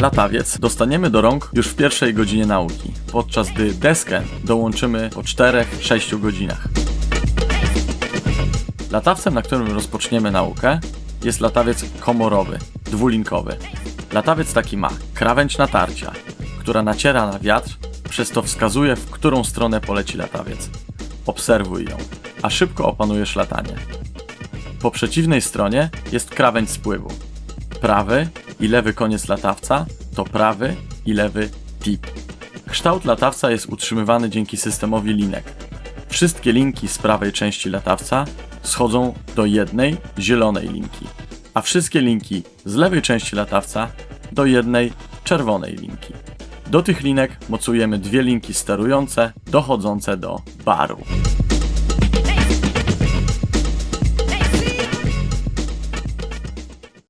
Latawiec dostaniemy do rąk już w pierwszej godzinie nauki, podczas gdy deskę dołączymy po 4-6 godzinach. Latawcem, na którym rozpoczniemy naukę, jest latawiec komorowy, dwulinkowy. Latawiec taki ma krawędź natarcia, która naciera na wiatr, przez to wskazuje, w którą stronę poleci latawiec. Obserwuj ją, a szybko opanujesz latanie. Po przeciwnej stronie jest krawędź spływu. Prawy i lewy koniec latawca to prawy i lewy tip. Kształt latawca jest utrzymywany dzięki systemowi linek. Wszystkie linki z prawej części latawca schodzą do jednej zielonej linki, a wszystkie linki z lewej części latawca do jednej czerwonej linki. Do tych linek mocujemy dwie linki sterujące dochodzące do baru.